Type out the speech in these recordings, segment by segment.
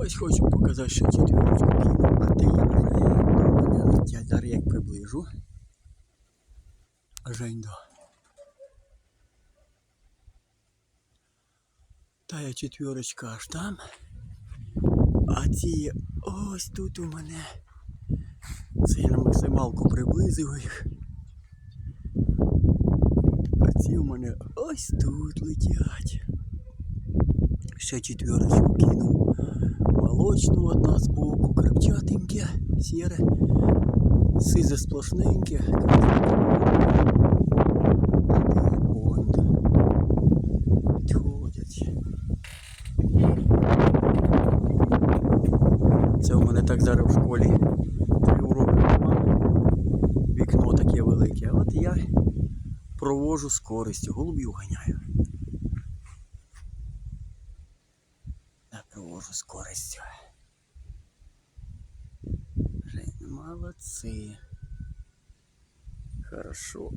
Ось хочу показати ще четвірочку кину, а ти мене летять. Зараз як приближу. Та я четвірочка аж там. А ці ось тут у мене. Це я на максималку приблизив їх. А ці у мене ось тут летять. Ще четверочку кинув. Молочну одна збоку, крапчатеньке, сіре, сизе сплошненьке. Вон. Підходять. Це у мене так зараз в школі три уроки нема. Вікно таке велике. А от я провожу з користю, голубів ганяю. Провожу з. Молодці. Хорошо.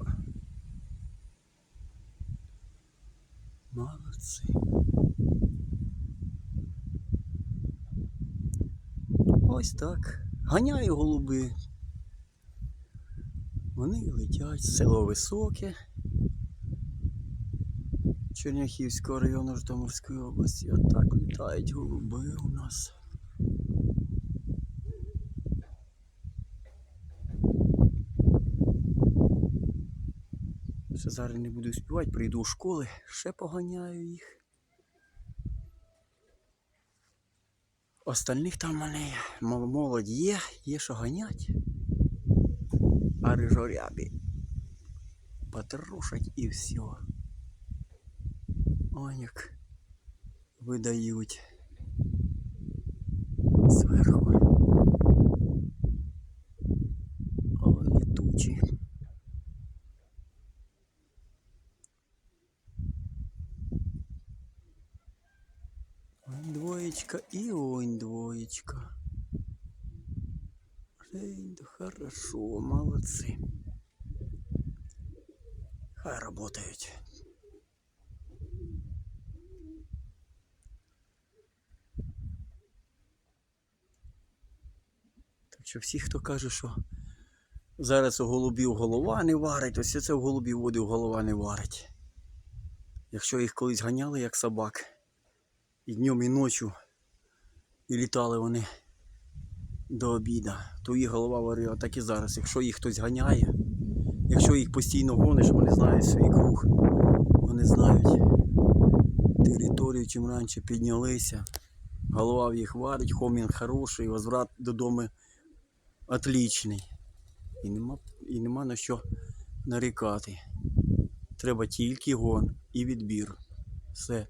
Молодці. Ось так. Ганяю голуби. Вони летять, село високе. Черняхівського району Житомирської області. Отак літають голуби у нас. Ще зараз не буду співати, прийду у школи, ще поганяю їх. Остальних там мене молодь є, є що ганять. А рижорябі потрушать і все. коник видають зверху. Але летучі. Ой, двоєчка і онь двоєчка. Эй, да хорошо, молодцы. Хай работают. Що всі, хто каже, що зараз у голубів голова не варить, ось це у голубів водив голова не варить. Якщо їх колись ганяли як собак, і днем, і ночі, і літали вони до обіда, то їх голова варила, так і зараз. Якщо їх хтось ганяє, якщо їх постійно гониш, вони знають свій круг, вони знають територію, чим раніше піднялися. Голова в їх варить, хомін хороший, возврат додому отлічний. І нема, і нема на що нарікати. Треба тільки гон і відбір. Все.